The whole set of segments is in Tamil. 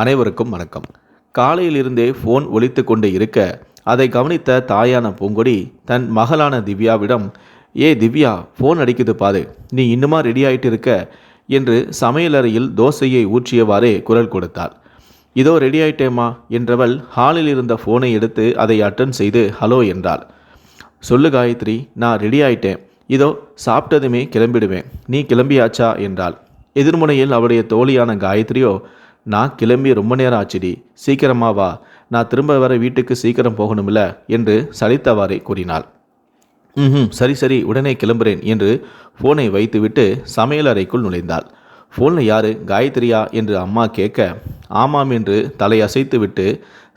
அனைவருக்கும் வணக்கம். காலையிலிருந்தே ஃபோன் ஒழித்து கொண்டு இருக்க அதை கவனித்த தாயான பூங்கொடி தன் மகளான திவ்யாவிடம் ஏ திவ்யா ஃபோன் அடிக்குது பாது நீ இன்னுமா ரெடி ஆயிட்டு இருக்க? என்று சமையலறையில் தோசையை ஊற்றியவாறே குரல் கொடுத்தாள். இதோ ரெடி ஆயிட்டேம்மா என்றவள் ஹாலில் இருந்த ஃபோனை எடுத்து அதை அட்டன் செய்து ஹலோ என்றாள். சொல்லு காயத்ரி நான் ரெடி ஆயிட்டேன். இதோ சாப்பிட்டதுமே கிளம்பிடுவேன். நீ கிளம்பியாச்சா? என்றாள். எதிர்முனையில் அவளுடைய தோழியான காயத்ரியோ நான் கிளம்பி ரொம்ப நேரம் ஆச்சுடி. சீக்கிரமா வா. நான் திரும்ப வர வீட்டுக்கு சீக்கிரம் போகணுமில்ல என்று சலித்தவாறே கூறினாள். ம் சரி சரி உடனே கிளம்புறேன் என்று ஃபோனை வைத்துவிட்டு சமையலறைக்குள் நுழைந்தாள். ஃபோனில் யாரு? காயத்ரியா என்று அம்மா கேட்க ஆமாம் என்று தலையசைத்துவிட்டு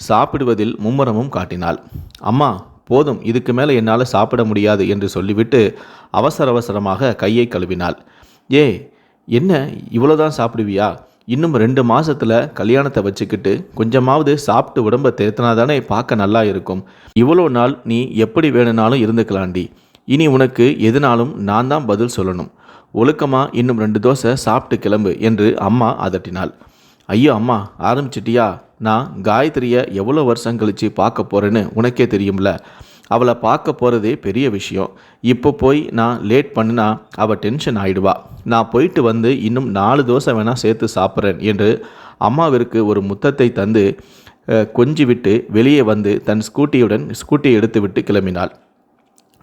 சாப்பிடுவதில் மும்முரமும் காட்டினாள். அம்மா போதும் இதுக்கு மேலே என்னால் சாப்பிட முடியாது என்று சொல்லிவிட்டு அவசர அவசரமாக கையை கழுவினாள். ஏ என்ன இவ்வளோதான் சாப்பிடுவியா? இன்னும் ரெண்டு மாசத்துல கல்யாணத்தை வச்சுக்கிட்டு கொஞ்சமாவது சாப்பிட்டு உடம்பை தேத்தினா தானே பார்க்க நல்லா இருக்கும். இவ்வளோ நாள் நீ எப்படி வேணும்னாலும் இருந்துக்கலாண்டி. இனி உனக்கு எதுனாலும் நான் தான் பதில் சொல்லணும். ஒழுக்கமாக இன்னும் ரெண்டு தோசை சாப்பிட்டு கிளம்பு என்று அம்மா அதட்டினாள். ஐயோ அம்மா ஆரம்பிச்சிட்டியா? நான் காயத்ரியை எவ்வளோ வருஷம் கழித்து பார்க்க போகிறேன்னு உனக்கே தெரியும்ல. அவளை பார்க்க போகிறதே பெரிய விஷயம். இப்போ போய் நான் லேட் பண்ணினா அவள் டென்ஷன் ஆகிடுவா நான் போயிட்டு வந்து இன்னும் நாலு தோசை வேணால் சேர்த்து சாப்பிட்றேன் என்று அம்மாவிற்கு ஒரு முத்தத்தை தந்து கொஞ்சி விட்டு வெளியே வந்து தன் ஸ்கூட்டியுடன் ஸ்கூட்டியை எடுத்துவிட்டு கிளம்பினாள்.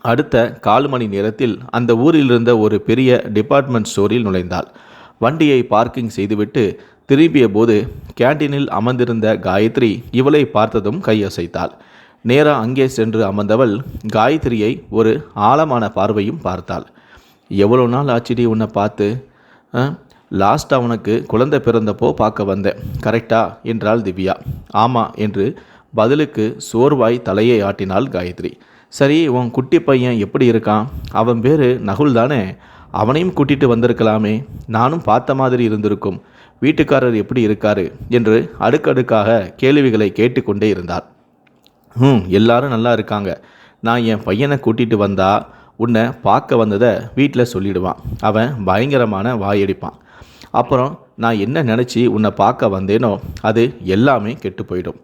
அடுத்த கால் மணி நேரத்தில் அந்த ஊரில் இருந்த ஒரு பெரிய டிபார்ட்மெண்ட் ஸ்டோரில் நுழைந்தாள். வண்டியை பார்க்கிங் செய்துவிட்டு திரும்பிய போது கேண்டீனில் அமர்ந்திருந்த காயத்ரி இவளை பார்த்ததும் கையசைத்தாள். நேராக அங்கே சென்று அமர்ந்தவள் காயத்ரியை ஒரு ஆழமான பார்வையும் பார்த்தாள். எவ்வளோ நாள் ஆச்சுடி உன்னை பார்த்து? லாஸ்ட்டாக உனக்கு குழந்தை பிறந்தப்போ பார்க்க வந்தேன். கரெக்டா? என்றாள் திவ்யா. ஆமாம் என்று பதிலுக்கு சோர்வாய் தலையை ஆட்டினாள் காயத்ரி. சரி உன் குட்டி பையன் எப்படி இருக்கான்? அவன் பேர் நகுல் தானே? அவனையும் கூட்டிட்டு வந்திருக்கலாமே. நானும் பார்த்த மாதிரி இருந்திருக்கும். வீட்டுக்காரர் எப்படி இருக்காரு? என்று அடுக்கடுக்காக கேள்விகளை கேட்டுக்கொண்டே இருந்தார். ம் எல்லாரும் நல்லா இருக்காங்க. நான் என் பையனை கூட்டிகிட்டு வந்தா உன்னை பார்க்க வந்ததை வீட்டில் சொல்லிடுவான். அவன் பயங்கரமான வாயடிப்பான். அப்புறம் நான் என்ன நினச்சி உன்னை பார்க்க வந்தேனோ அது எல்லாமே கெட்டு போயிடும்.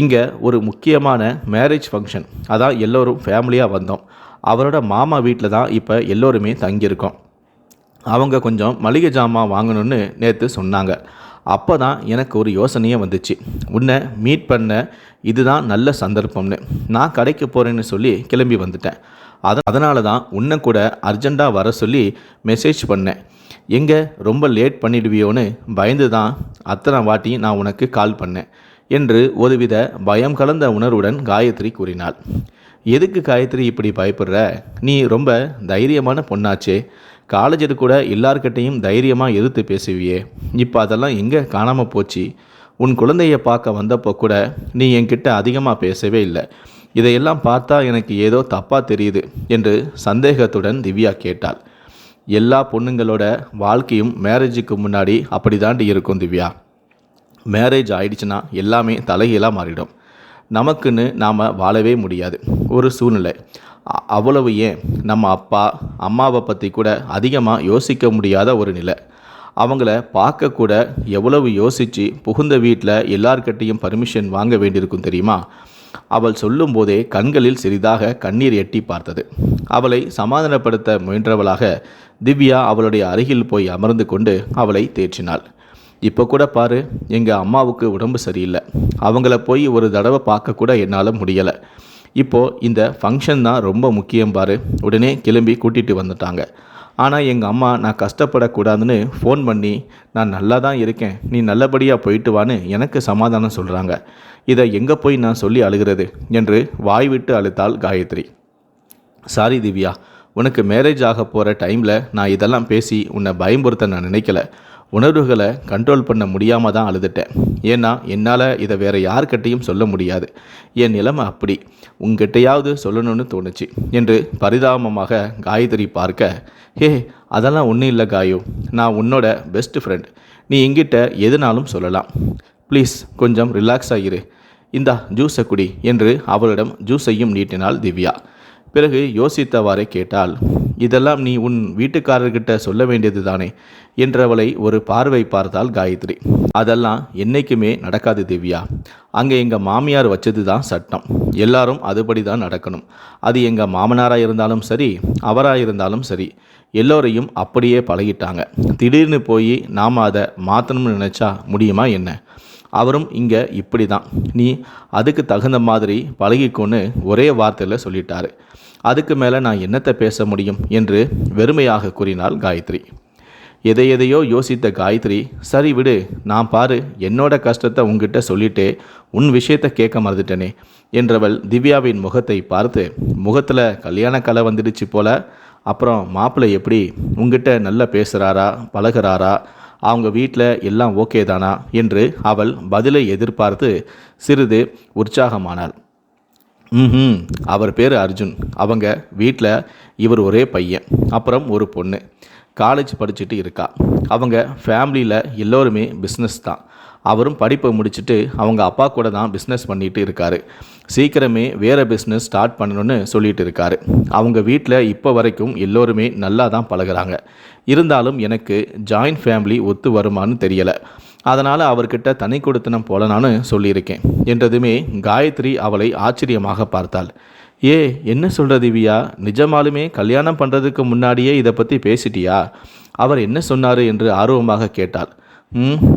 இங்கே ஒரு முக்கியமான மேரேஜ் ஃபங்க்ஷன் அதான் எல்லோரும் ஃபேமிலியாக வந்தோம். அவரோட மாமா வீட்டில் தான் இப்போ எல்லோருமே தங்கியிருக்கோம். அவங்க கொஞ்சம் மளிகை ஜாமான் வாங்கணும்னு நேற்று சொன்னாங்க. அப்போ தான் எனக்கு ஒரு யோசனையே வந்துச்சு. உன்னை மீட் பண்ண இதுதான் நல்ல சந்தர்ப்பம்னு. நான் கடைக்கு போகிறேன்னு சொல்லி கிளம்பி வந்துட்டேன். அத அதனால தான் உன்னை கூட அர்ஜெண்ட்டாக வர சொல்லி மெசேஜ் பண்ணேன். எங்கே ரொம்ப லேட் பண்ணிடுவியோன்னு பயந்து தான் அத்தனை வாட்டி நான் உனக்கு கால் பண்ணேன் என்று ஒருவித பயம் கலந்த உணர்வுடன் காயத்ரி கூறினாள். எதுக்கு காயத்ரி இப்படி பயப்படுற? நீ ரொம்ப தைரியமான பொண்ணாச்சே. காலேஜில் கூட எல்லார்கிட்டையும் தைரியமாக எதிர்த்து பேசுவியே. இப்போ அதெல்லாம் எங்கே காணாமல் போச்சு? உன் குழந்தைய பார்க்க வந்தப்போ கூட நீ என்கிட்ட அதிகமாக பேசவே இல்லை. இதையெல்லாம் பார்த்தா எனக்கு ஏதோ தப்பாக தெரியுது என்று சந்தேகத்துடன் திவ்யா கேட்டாள். எல்லா பொண்ணுங்களோட வாழ்க்கையும் மேரேஜுக்கு முன்னாடி அப்படி தாண்டி இருக்கும் திவ்யா. மேரேஜ் ஆயிடுச்சுன்னா எல்லாமே தலைகீழாக மாறிடும். நமக்குன்னு நாம் வாழவே முடியாது. ஒரு சூழ்நிலை. அவ்வளவு ஏன்? நம்ம அப்பா அம்மாவை பற்றி கூட அதிகமாக யோசிக்க முடியாத ஒரு நிலை. அவங்கள பார்க்கக்கூட எவ்வளவு யோசித்து புகுந்த வீட்டில் எல்லார்கிட்டையும் பர்மிஷன் வாங்க வேண்டியிருக்கும் தெரியுமா? அவள் சொல்லும்போதே கண்களில் சிறிதாக கண்ணீர் எட்டி பார்த்தது. அவளை சமாதானப்படுத்த முயன்றவளாக திவ்யா அவளுடைய அருகில் போய் அமர்ந்து கொண்டு அவளை தேற்றினாள். இப்போ கூட பாரு எங்கள் அம்மாவுக்கு உடம்பு சரியில்லை. அவங்கள போய் ஒரு தடவை பார்க்க கூட என்னால் முடியலை. இப்போது இந்த ஃபங்க்ஷன் தான் ரொம்ப முக்கியம் பாரு. உடனே கிளம்பி கூட்டிகிட்டு வந்துட்டாங்க. ஆனால் எங்கள் அம்மா நான் கஷ்டப்படக்கூடாதுன்னு ஃபோன் பண்ணி நான் நல்லா தான் இருக்கேன். நீ நல்லபடியாக போயிட்டு வான்னு எனக்கு சமாதானம் சொல்கிறாங்க இதை எங்கே போய் நான் சொல்லி அழுகிறது? என்று வாய் விட்டு அழுத்தாள் காயத்ரி. சாரி திவ்யா உனக்கு மேரேஜ் ஆக போகிற டைமில் நான் இதெல்லாம் பேசி உன்னை பயம்புறுத்த நான் நினைக்கல. உணர்வுகளை கண்ட்ரோல் பண்ண முடியாமல் தான் அழுதுட்டேன். ஏன்னா என்னால் இதை வேறு யார்கிட்டையும் சொல்ல முடியாது. என் நிலைமை அப்படி. உங்ககிட்டையாவது சொல்லணும்னு தோணுச்சு என்று பரிதாபமாக காயத்ரி பார்க்க ஹே அதெல்லாம் ஒன்றும் இல்லை காயோ. நான் உன்னோட பெஸ்ட் ஃப்ரெண்ட் நீ என்கிட்ட எதுனாலும் சொல்லலாம். ப்ளீஸ் கொஞ்சம் ரிலாக்ஸ் ஆகிரு இந்தா ஜூஸை குடி என்று அவளிடம் ஜூஸையும் நீட்டினாள் திவ்யா. பிறகு யோசித்தவாறே கேட்டால் இதெல்லாம் நீ உன் வீட்டுக்காரர்கிட்ட சொல்ல வேண்டியது தானே? என்றவளை ஒரு பார்வை பார்த்தாள் காயத்ரி. அதெல்லாம் என்னைக்குமே நடக்காது திவ்யா. அங்கே எங்கள் மாமியார் வச்சது தான் சட்டம். எல்லாரும் அதுபடி தான் நடக்கணும். அது எங்கள் மாமனாராக இருந்தாலும் சரி அவராக இருந்தாலும் சரி. எல்லோரையும் அப்படியே பழகிட்டாங்க. திடீர்னு போய் நாம் அதை மாற்றணும்னு நினச்சா முடியுமா என்ன? அவரும் இங்கே இப்படி தான் நீ அதுக்கு தகுந்த மாதிரி பழகிக்கொன்னு ஒரே வார்த்தையில் சொல்லிட்டாரு. அதுக்கு மேலே நான் என்னத்தை பேச முடியும்? என்று வெறுமையாக கூறினாள் காயத்ரி. எதை எதையோ யோசித்த காயத்ரி சரி விடு நான் பாரு என்னோட கஷ்டத்தை உங்ககிட்ட சொல்லிட்டே உன் விஷயத்தை கேட்க மறந்துட்டேனே என்றவள் திவ்யாவின் முகத்தை பார்த்து முகத்தில் கல்யாண கலை வந்துடுச்சு போல அப்புறம் மாப்பிள்ளை எப்படி? உங்ககிட்ட நல்லா பேசுகிறாரா பழகுறாரா? அவங்க வீட்டில் எல்லாம் ஓகே தானா? என்று அவள் பதிலை எதிர்பார்த்து சிறிது உற்சாகமானாள். ம் அவர் பேர் அர்ஜுன். அவங்க வீட்டில் இவர் ஒரே பையன் அப்புறம் ஒரு பொண்ணு. காலேஜ் படிச்சுட்டு இருக்கா. அவங்க ஃபேமிலியில் எல்லோருமே பிஸ்னஸ் தான். அவரும் படிப்பை முடிச்சுட்டு அவங்க அப்பா கூட தான் பிஸ்னஸ் பண்ணிட்டு இருக்காரு. சீக்கிரமே வேறு பிஸ்னஸ் ஸ்டார்ட் பண்ணணும்னு சொல்லிட்டு இருக்காரு. அவங்க வீட்டில் இப்போ வரைக்கும் எல்லோருமே நல்லா தான் பழகுறாங்க. இருந்தாலும் எனக்கு ஜாயின்ட் ஃபேமிலி ஒத்து வருமான்னு தெரியலை. அதனால் அவர்கிட்ட தனி கொடுத்தனம் போலனான்னு சொல்லியிருக்கேன். என்றதுமே காயத்ரி அவளை ஆச்சரியமாக பார்த்தாள். ஏ என்ன சொல்கிற திவ்யா? நிஜமாலுமே கல்யாணம் பண்ணுறதுக்கு முன்னாடியே இதை பற்றி பேசிட்டியா? அவர் என்ன சொன்னார் என்று ஆர்வமாக கேட்டாள்.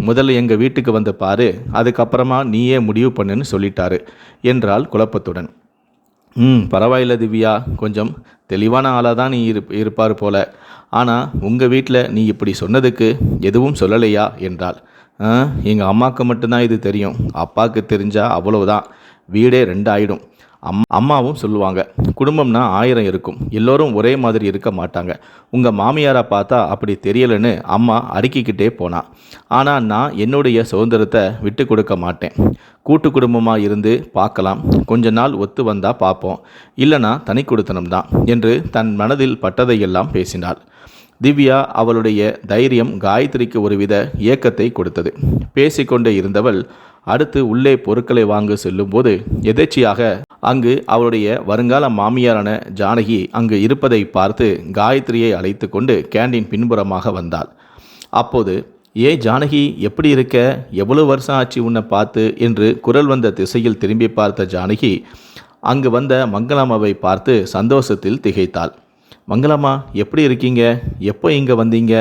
முதல்ல எங்கள் வீட்டுக்கு வந்து பாரு அதுக்கப்புறமா நீயே முடிவு பண்ணுன்னு சொல்லிட்டாரு என்றாள் குழப்பத்துடன். ம் பரவாயில்ல திவ்யா கொஞ்சம் தெளிவான ஆளாக தான் நீ இருப் இருப்பார் போல. ஆனால் உங்கள் வீட்டில் நீ இப்படி சொன்னதுக்கு எதுவும் சொல்லலையா என்றாள். எங்கள் அம்மாவுக்கு மட்டும்தான் இது தெரியும் அப்பாவுக்கு தெரிஞ்சால் அவ்வளவுதான் வீடே ரெண்டு ஆயிடும் அம் அம்மாவும் சொல்லுவாங்க குடும்பம்னா ஆயிரம் இருக்கும். எல்லோரும் ஒரே மாதிரி இருக்க மாட்டாங்க. உங்கள் மாமியாரை பார்த்தா அப்படி தெரியலைன்னு அம்மா அடுக்கிக்கிட்டே போனான் ஆனால் நான் என்னுடைய சுதந்திரத்தை விட்டு கொடுக்க மாட்டேன். கூட்டு குடும்பமாக இருந்து பார்க்கலாம். கொஞ்ச நாள் ஒத்து வந்தால் பார்ப்போம். இல்லைனா தனி கொடுத்தனம் தான் என்று தன் மனதில் பட்டதையெல்லாம் பேசினாள். திவ்யா அவளுடைய தைரியம் காயத்ரிக்கு ஒருவித இயக்கத்தை கொடுத்தது. பேசிக்கொண்டே இருந்தவள் அடுத்து உள்ளே பொருட்களை வாங்க செல்லும்போது எதேச்சியாக அங்கு அவளுடைய வருங்கால மாமியாரான ஜானகி அங்கு இருப்பதை பார்த்து காயத்ரியை அழைத்து கொண்டு கேண்டீன் பின்புறமாக வந்தாள். அப்போது ஏ ஜானகி எப்படி இருக்க? எவ்வளவு வருஷம் ஆச்சு உன்னை பார்த்து? என்று குரல் வந்த திசையில் திரும்பி பார்த்த ஜானகி அங்கு வந்த மங்களம்மாவை பார்த்து சந்தோஷத்தில் திகைத்தாள். மங்களம்மா எப்படி இருக்கீங்க? எப்போ இங்கே வந்தீங்க?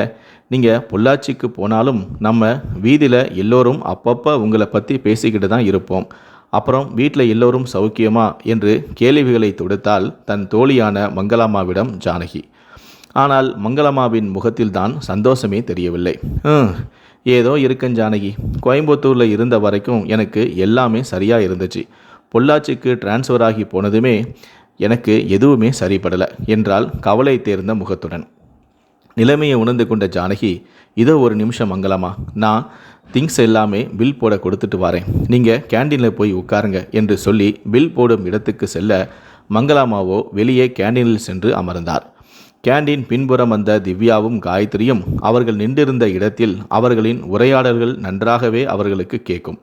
நீங்கள் பொள்ளாச்சிக்கு போனாலும் நம்ம வீதியில் எல்லோரும் அப்பப்போ உங்களை பற்றி பேசிக்கிட்டு தான் இருப்போம். அப்புறம் வீட்டில் எல்லோரும் சௌக்கியமா என்று கேள்விகளை தொடுத்தால் தன் தோழியான மங்களாமாவிடம் ஜானகி. ஆனால் மங்களம்மாவின் முகத்தில்தான் சந்தோஷமே தெரியவில்லை. ஏதோ இருக்கன் ஜானகி. கோயம்புத்தூரில் இருந்த வரைக்கும் எனக்கு எல்லாமே சரியாக இருந்துச்சு. பொள்ளாச்சிக்கு டிரான்ஸ்ஃபர் ஆகி போனதுமே எனக்கு எதுவுமே சரிப்படலை என்றால் கவலை தேர்ந்த முகத்துடன். நிலைமையை உணர்ந்து கொண்ட ஜானகி இதோ ஒரு நிமிஷம் மங்களமா நான் திங்ஸ் எல்லாமே பில் போட கொடுத்துட்டு வரேன். நீங்கள் கேண்டீனில் போய் உட்காருங்க என்று சொல்லி பில் போடும் இடத்துக்கு செல்ல மங்களாமாவோ வெளியே கேண்டீனில் சென்று அமர்ந்தார். கேண்டீன் பின்புறம் வந்த திவ்யாவும் காயத்ரியும் அவர்கள் நின்றிருந்த இடத்தில் அவர்களின் உரையாடல்கள் நன்றாகவே அவர்களுக்கு கேட்கும்.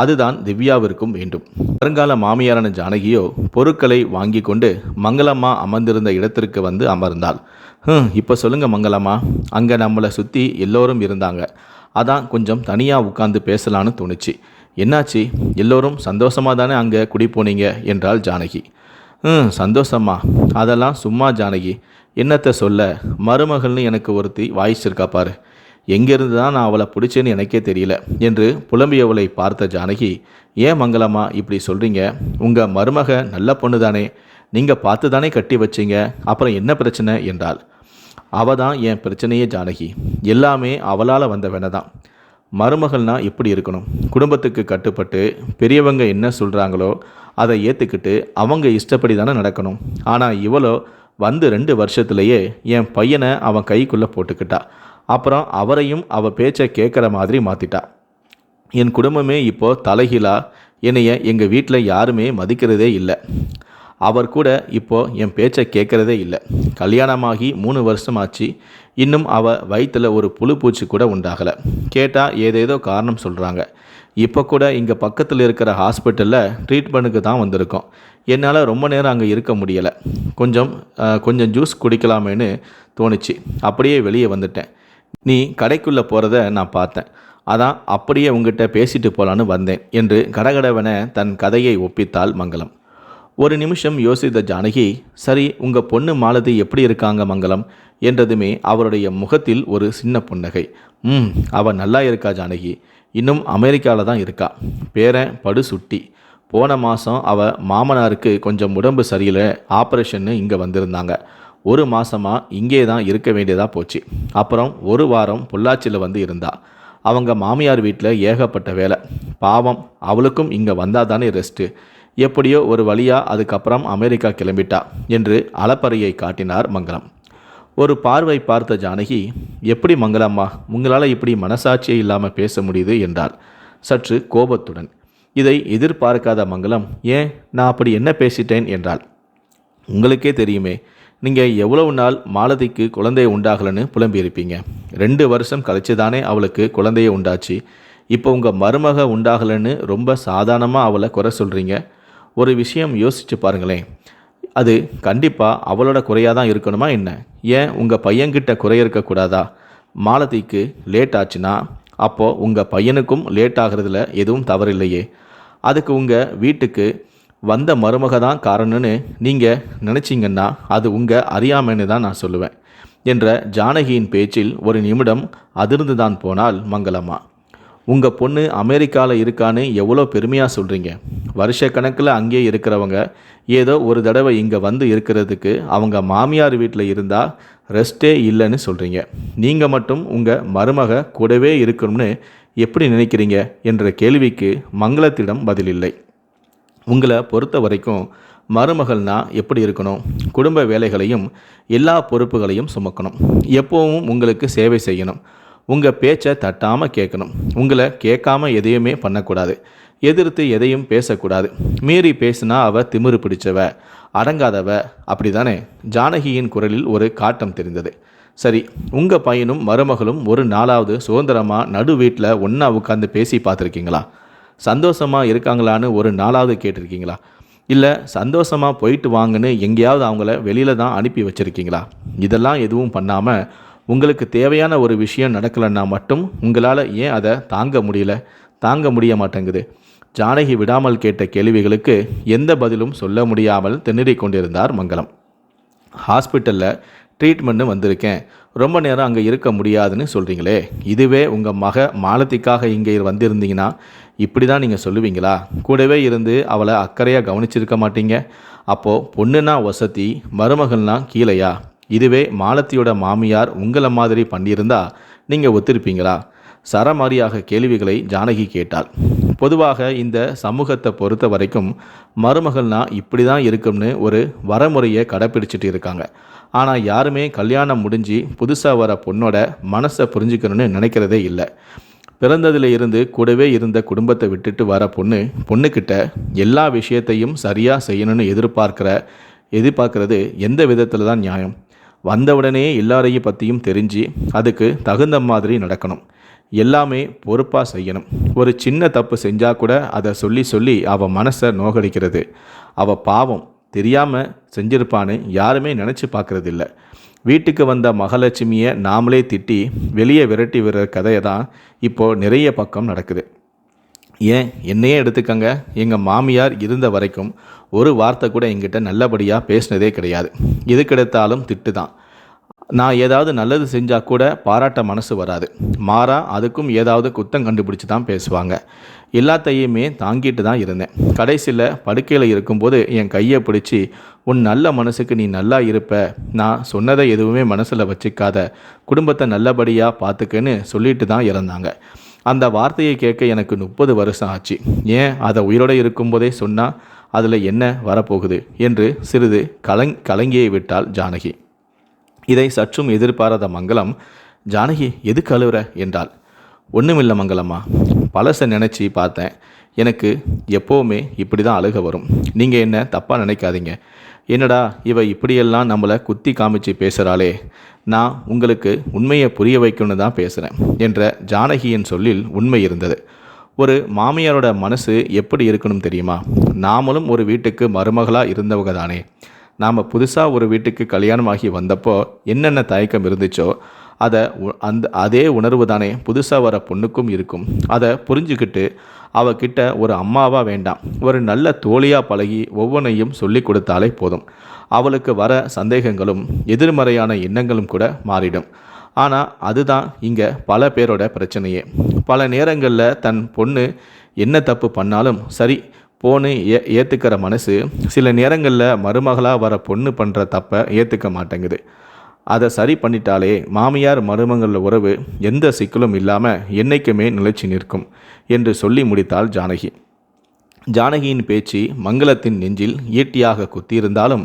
அதுதான் திவ்யாவிற்கும் வேண்டும். வருங்கால மாமியாரான ஜானகியோ பொருட்களை வாங்கி கொண்டு மங்களம்மா அமர்ந்திருந்த இடத்திற்கு வந்து அமர்ந்தாள். இப்போ சொல்லுங்க மங்களம்மா அங்கே நம்மளை சுற்றி எல்லோரும் இருந்தாங்க. அதான் கொஞ்சம் தனியாக உட்காந்து பேசலான்னு தோணுச்சு. என்னாச்சு? எல்லோரும் சந்தோஷமாக தானே அங்கே குடி போனீங்க? என்றாள் ஜானகி. ம் சந்தோஷமா அதெல்லாம் சும்மா ஜானகி. என்னத்தை சொல்ல? மருமகள்னு எனக்கு ஒருத்தி வாய்ச்சிருக்கா பாரு. எங்கேருந்து தான் நான் அவளை பிடிச்சேன்னு எனக்கே தெரியல. என்று புலம்பியவளை பார்த்த ஜானகி ஏன் மங்களம்மா இப்படி சொல்கிறீங்க உங்கள் மருமக நல்ல பொண்ணு தானே நீங்கள் பார்த்து தானே கட்டி வச்சிங்க. அப்புறம் என்ன பிரச்சனை? என்றாள். அவள் தான் என் பிரச்சனையே ஜானகி. எல்லாமே அவளால் வந்த தான் மருமகள்னா இப்படி இருக்கணும். குடும்பத்துக்கு கட்டுப்பட்டு பெரியவங்க என்ன சொல்கிறாங்களோ அதை ஏற்றுக்கிட்டு அவங்க இஷ்டப்படி தானே நடக்கணும். ஆனால் இவளோ வந்து ரெண்டு வருஷத்துலேயே என் பையனை அவன் கைக்குள்ளே போட்டுக்கிட்டா. அப்புறம் அவரையும் அவள் பேச்சை கேட்குற மாதிரி மாற்றிட்டா என் குடும்பமே இப்போது தலைகீழாக என்னைய எங்கள் வீட்டில் யாருமே மதிக்கிறதே இல்லை. அவர் கூட இப்போ என் பேச்சை கேட்குறதே இல்லை. கல்யாணமாகி மூணு வருஷம் ஆச்சு இன்னும் அவள் வயிற்றில் ஒரு புழு பூச்சி கூட உண்டாகலை. கேட்டால் ஏதேதோ காரணம் சொல்கிறாங்க இப்போ கூட இங்கே பக்கத்தில் இருக்கிற ஹாஸ்பிட்டலில் ட்ரீட்மெண்ட்டுக்கு தான் வந்திருக்கோம். என்னால் ரொம்ப நேரம் அங்கே இருக்க முடியலை. கொஞ்சம் கொஞ்சம் ஜூஸ் குடிக்கலாமேன்னு தோணுச்சு. அப்படியே வெளியே வந்துட்டேன். நீ கடைக்குள்ளே போகிறத நான் பார்த்தேன். அதான் அப்படியே உங்ககிட்ட பேசிட்டு போகலான்னு வந்தேன் என்று கடகடவன தன் கதையை ஒப்பித்தாள் மங்களம். ஒரு நிமிஷம் யோசித்த ஜானகி சரி உங்கள் பொண்ணு மாலதி எப்படி இருக்காங்க மங்களம்? என்றதுமே அவருடைய முகத்தில் ஒரு சின்ன புன்னகை. ம் அவள் நல்லா இருக்கா ஜானகி? இன்னும் அமெரிக்காவில் தான் இருக்கா. பேரன் படு சுட்டி. போன மாதம் அவள் மாமனாருக்கு கொஞ்சம் உடம்பு சரியில்லை. ஆப்ரேஷன்னு இங்கே வந்திருந்தாங்க. ஒரு மாதமாக இங்கே தான் இருக்க வேண்டியதாக போச்சு. அப்புறம் ஒரு வாரம் பொள்ளாச்சியில் வந்து இருந்தா. அவங்க மாமியார் வீட்டில் ஏகப்பட்ட வேலை. பாவம் அவளுக்கும் இங்கே வந்தால் தானே ரெஸ்ட்டு. எப்படியோ ஒரு வழியாக அதுக்கப்புறம் அமெரிக்கா கிளம்பிட்டா என்று அலப்பறையை காட்டினார் மங்களம். ஒரு பார்வை பார்த்த ஜானகி எப்படி மங்களம்மா உங்களால் இப்படி மனசாட்சியே இல்லாமல் பேச முடியுது? என்றாள். சற்று கோபத்துடன் இதை எதிர்பார்க்காத மங்களம் ஏன் நான் அப்படி என்ன பேசிட்டேன்? என்றாள். உங்களுக்கே தெரியுமே நீங்கள் எவ்வளவு நாள் மாலதிக்கு குழந்தை உண்டாகலன்னு புலம்பியிருப்பீங்க. ரெண்டு வருஷம் கழிச்சு தானே அவளுக்கு குழந்தைய உண்டாச்சு. இப்போ உங்கள் மருமக உண்டாகலன்னு ரொம்ப சாதாரணமாக அவளை குறை சொல்கிறீங்க ஒரு விஷயம் யோசித்து பாருங்களேன். அது கண்டிப்பாக அவளோட குறையாக தான் இருக்கணுமா என்ன? ஏன் உங்கள் பையன்கிட்ட குறை இருக்கக்கூடாதா மாலதிக்கு லேட் ஆச்சுன்னா அப்போது உங்கள் பையனுக்கும் லேட் ஆகிறதுல எதுவும் தவறில்லையே அதுக்கு உங்கள் வீட்டுக்கு வந்த மருமக தான் காரணம்னு நீங்கள் நினச்சிங்கன்னா அது உங்கள் அறியாமைன்னு தான் நான் சொல்லுவேன் என்ற ஜானகியின் பேச்சில் ஒரு நிமிடம் அதிர்ந்து தான் போனால் மங்களம்மா உங்கள் பொண்ணு அமெரிக்காவில் இருக்கான்னு எவ்வளோ பெருமையாக சொல்கிறீங்க வருஷக்கணக்கில் அங்கேயே இருக்கிறவங்க ஏதோ ஒரு தடவை இங்கே வந்து இருக்கிறதுக்கு அவங்க மாமியார் வீட்டில் இருந்தால் ரெஸ்ட்டே இல்லைன்னு சொல்கிறீங்க நீங்கள் மட்டும் உங்கள் மருமக கூடவே இருக்கணும்னு எப்படி நினைக்கிறீங்க? என்ற கேள்விக்கு மங்களத்திடம் பதிலில்லை. உங்களை பொறுத்த வரைக்கும் மருமகள்னா எப்படி இருக்கணும்? குடும்ப வேலைகளையும் எல்லா பொறுப்புகளையும் சுமக்கணும். எப்போவும் உங்களுக்கு சேவை செய்யணும். உங்கள் பேச்சை தட்டாமல் கேட்கணும். உங்களை கேட்காம எதையுமே பண்ணக்கூடாது. எதிர்த்து எதையும் பேசக்கூடாது. மீறி பேசினா அவ திமிரு பிடிச்சவ அடங்காதவ அப்படிதானே? ஜானகியின் குரலில் ஒரு காட்டம் தெரிந்தது. சரி உங்கள் பையனும் மருமகளும் ஒரு நாளாவது சுதந்திரமாக நடு வீட்டில் ஒன்றா உட்காந்து பேசி பார்த்துருக்கீங்களா? சந்தோஷமாக இருக்காங்களான்னு ஒரு நாளாவது கேட்டிருக்கீங்களா? இல்லை சந்தோஷமாக போயிட்டு வாங்கன்னு எங்கேயாவது அவங்கள வெளியில் தான் அனுப்பி வச்சுருக்கீங்களா? இதெல்லாம் எதுவும் பண்ணாமல் உங்களுக்கு தேவையான ஒரு விஷயம் நடக்கலைன்னா மட்டும் உங்களால் ஏன் அதை தாங்க முடியல? தாங்க முடிய மாட்டேங்குது. ஜானகி விடாமல் கேட்ட கேள்விகளுக்கு எந்த பதிலும் சொல்ல முடியாமல் திணறிக் கொண்டிருந்தார் மங்களம். ஹாஸ்பிட்டலில் ட்ரீட்மெண்ட்டு வந்திருக்கேன். ரொம்ப நேரம் அங்கே இருக்க முடியாதுன்னு சொல்கிறீங்களே இதுவே உங்கள் மக மாலத்திக்காக இங்கே வந்திருந்தீங்கன்னா இப்படி தான் நீங்கள் சொல்லுவீங்களா? கூடவே இருந்து அவளை அக்கறையாக கவனிச்சிருக்க மாட்டீங்க. அப்போது பொண்ணுனா வசதி மருமகள்னா கீழையா? இதுவே மாலத்தியோட மாமியார் உங்களை மாதிரி பண்ணியிருந்தா நீங்கள் ஒத்திருப்பீங்களா? சரமாரியாக கேள்விகளை ஜானகி கேட்டாள். பொதுவாக இந்த சமூகத்தை பொறுத்த வரைக்கும் மருமகள்னா இப்படி தான் இருக்கும்னு ஒரு வரமுறையை கடைப்பிடிச்சிட்டு இருக்காங்க. ஆனால் யாருமே கல்யாணம் முடிஞ்சு புதுசாக வர பொண்ணோட மனசை புரிஞ்சுக்கணும்னு நினைக்கிறதே இல்லை. பிறந்ததில் இருந்து கூடவே இருந்த குடும்பத்தை விட்டுட்டு வர பொண்ணு பொண்ணுக்கிட்ட எல்லா விஷயத்தையும் சரியாக செய்யணும்னு எதிர்பார்க்குற எதிர்பார்க்கறது எந்த விதத்தில் தான் நியாயம்? வந்தவுடனே எல்லாரையும் பற்றியும் தெரிஞ்சு அதுக்கு தகுந்த மாதிரி நடக்கணும். எல்லாமே பொறுப்பாக செய்யணும். ஒரு சின்ன தப்பு செஞ்சால் கூட அதை சொல்லி சொல்லி அவள் மனசை நோகடிக்கிறது. அவள் பாவம் தெரியாமல் செஞ்சிருப்பான்னு யாருமே நினச்சி பார்க்குறதில்ல வீட்டுக்கு வந்த மகாலட்சுமியை நாமளே திட்டி வெளியே விரட்டி விடுற கதையை தான் இப்போது நிறைய பக்கம் நடக்குது. ஏன்? என்னையே எடுத்துக்கங்க. எங்கள் மாமியார் இருந்த வரைக்கும் ஒரு வார்த்தை கூட எங்கிட்ட நல்லபடியாக பேசினதே கிடையாது. எதுக்கெடுத்தாலும் திட்டு தான் நான் ஏதாவது நல்லது செஞ்சால் கூட பாராட்ட மனசு வராது. மாறா அதுக்கும் ஏதாவது குத்தம் கண்டுபிடிச்சி தான் பேசுவாங்க. எல்லாத்தையுமே தாங்கிட்டு தான் இருந்தேன். கடைசியில் படுக்கையில் இருக்கும்போது என் கையை பிடிச்சி உன் நல்ல மனசுக்கு நீ நல்லா இருப்ப. நான் சொன்னதை எதுவுமே மனசில் வச்சுக்காத. குடும்பத்தை நல்லபடியாக பார்த்துக்கன்னு சொல்லிட்டு தான் இறந்தாங்க. அந்த வார்த்தையை கேட்க எனக்கு முப்பது வருஷம் ஆச்சு. ஏன்? அதை உயிரோடு இருக்கும்போதே சொன்னால் அதில் என்ன வரப்போகுது என்று சிறிது கலங் கலங்கியை விட்டாள் ஜானகி. இதை சற்றும் எதிர்பாராத மங்களம் ஜானகி எதுக்கு அழுவுற? என்றாள். ஒன்றுமில்லை மங்களம்மா. பழசை நினச்சி பார்த்தேன். எனக்கு எப்போவுமே இப்படி தான் அழுக வரும். நீங்கள் என்ன தப்பாக நினைக்காதீங்க. என்னடா இவ இப்படியெல்லாம் நம்மளை குத்தி காமிச்சு பேசுகிறாளே நான் உங்களுக்கு உண்மையை புரிய வைக்கணும்னு தான் பேசுகிறேன் என்ற ஜானகியின் சொல்லில் உண்மை இருந்தது. ஒரு மாமியாரோட மனசு எப்படி இருக்கணும் தெரியுமா? நாமளும் ஒரு வீட்டுக்கு மருமகளாக இருந்தவங்க தானே. நாம் புதுசாக ஒரு வீட்டுக்கு கல்யாணமாகி வந்தப்போ என்னென்ன தயக்கம் இருந்துச்சோ அதை அந்த அதே உணர்வு தானே புதுசாக வர பொண்ணுக்கும் இருக்கும். அதை புரிஞ்சுக்கிட்டு அவகிட்ட ஒரு அம்மாவாக வேண்டாம். ஒரு நல்ல தோழியாக பழகி ஒவ்வொன்றையும் சொல்லி கொடுத்தாலே போதும். அவளுக்கு வர சந்தேகங்களும் எதிர்மறையான எண்ணங்களும் கூட மாறிடும். ஆனால் அதுதான் இங்கே பல பேரோட பிரச்சனையே. பல நேரங்களில் தன் பொண்ணு என்ன தப்பு பண்ணாலும் சரி போன்னு ஏ ஏற்றுக்கிற மனசு சில நேரங்களில் மருமகளாக வர பொண்ணு பண்ணுற தப்பை ஏற்றுக்க மாட்டேங்குது. அதை சரி பண்ணிட்டாலே மாமியார் மருமகள உறவு எந்த சிக்கலும் இல்லாமல் என்றைக்குமே நிலைச்சி நிற்கும் என்று சொல்லி முடித்தாள் ஜானகி. ஜானகியின் பேச்சு மங்களத்தின் நெஞ்சில் ஈட்டியாக குத்தியிருந்தாலும்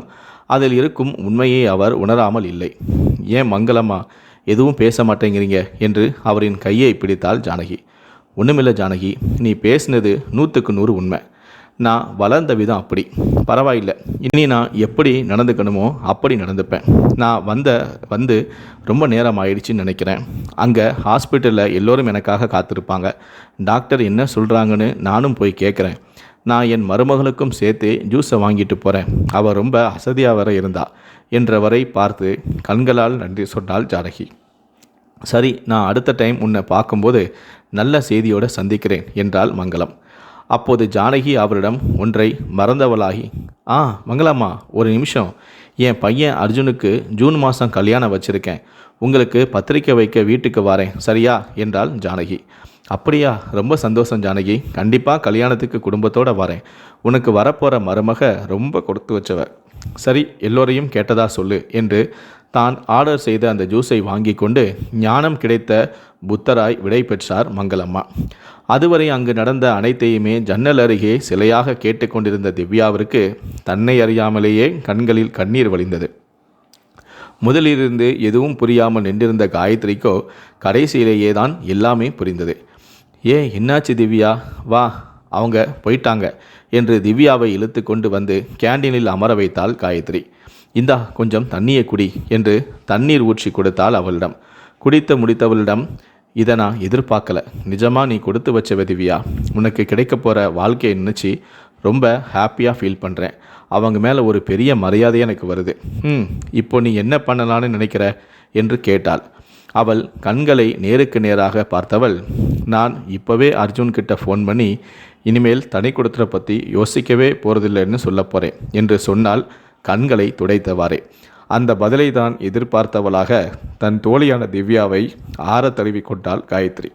அதில் இருக்கும் உண்மையை அவர் உணராமல் இல்லை. ஏன் மங்களமா எதுவும் பேச மாட்டேங்கிறீங்க என்று அவரின் கையை பிடித்தாள் ஜானகி. ஒன்றுமில்லை ஜானகி நீ பேசினது நூற்றுக்கு நூறு உண்மை. நான் வளர்ந்த விதம் அப்படி. பரவாயில்லை. இனி நான் எப்படி நடந்துக்கணுமோ அப்படி நடந்துப்பேன். நான் வந்த வந்து ரொம்ப நேரம் ஆயிடுச்சுன்னு நினைக்கிறேன். அங்கே ஹாஸ்பிட்டலில் எல்லோரும் எனக்காக காத்திருப்பாங்க. டாக்டர் என்ன சொல்கிறாங்கன்னு நானும் போய் கேட்குறேன் நான் என் மருமகளுக்கும் சேர்த்து ஜூஸை வாங்கிட்டு போகிறேன் அவள் ரொம்ப அசதியாக வர இருந்தா. என்றவரை பார்த்து கண்களால் நன்றி சொன்னாள் ஜானகி. சரி நான் அடுத்த டைம் உன்னை பார்க்கும்போது நல்ல செய்தியோடு சந்திக்கிறேன் என்றாள் மங்களம். அப்போது ஜானகி அவரிடம் ஒன்றை மறந்தவளாகி ஆ மங்களம்மா ஒரு நிமிஷம். என் பையன் அர்ஜுனுக்கு ஜூன் மாதம் கல்யாணம் வச்சுருக்கேன். உங்களுக்கு பத்திரிக்கை வைக்க வீட்டுக்கு வரேன். சரியா? என்றாள் ஜானகி. அப்படியா? ரொம்ப சந்தோஷம் ஜானகி. கண்டிப்பாக கல்யாணத்துக்கு குடும்பத்தோடு வரேன். உனக்கு வரப்போகிற மருமக ரொம்ப கொடுத்து வச்சவ. சரி எல்லோரையும் கேட்டதா சொல்லு என்று தான் ஆர்டர் செய்த அந்த ஜூஸை வாங்கி கொண்டு ஞானம் கிடைத்த புத்தராய் விடை பெற்றார் மங்களம்மா. அதுவரை அங்கு நடந்த அனைத்தையுமே ஜன்னல் அருகே சிலையாக கேட்டுக்கொண்டிருந்த திவ்யாவிற்கு தன்னை அறியாமலேயே கண்களில் கண்ணீர் வழிந்தது. முதலிலிருந்து எதுவும் புரியாமல் நின்றிருந்த காயத்ரிக்கோ கடைசியிலேயே தான் எல்லாமே புரிந்தது. ஏ என்னாச்சு திவ்யா? வா அவங்க போயிட்டாங்க என்று திவ்யாவை இழுத்து கொண்டு வந்து கேண்டீனில் அமர வைத்தாள் காயத்ரி. இந்தா கொஞ்சம் தண்ணியை குடி என்று தண்ணீர் ஊற்றி கொடுத்தாள் அவளிடம். குடித்து முடித்தவளிடம் இதை நான் எதிர்பார்க்கல. நிஜமாக நீ கொடுத்து வச்சவ திவ்யா? உனக்கு கிடைக்க போகிற வாழ்க்கையை நினச்சி ரொம்ப ஹாப்பியாக ஃபீல் பண்ணுறேன் அவங்க மேலே ஒரு பெரிய மரியாதை எனக்கு வருது. ம் இப்போ நீ என்ன பண்ணலான்னு நினைக்கிற? என்று கேட்டாள். அவள் கண்களை நேருக்கு நேராக பார்த்தவள் நான் இப்போவே அர்ஜுன் கிட்ட ஃபோன் பண்ணி இனிமேல் தனி கொடுத்துற பற்றி யோசிக்கவே போகிறதில்லைன்னு சொல்ல போகிறேன் என்று சொன்னால் கண்களை துடைத்தவாறே. அந்த பதிலை தான் எதிர்பார்த்தவளாக தன் தோழியான திவ்யாவை ஆற தழுவி கொண்டாள் காயத்ரி.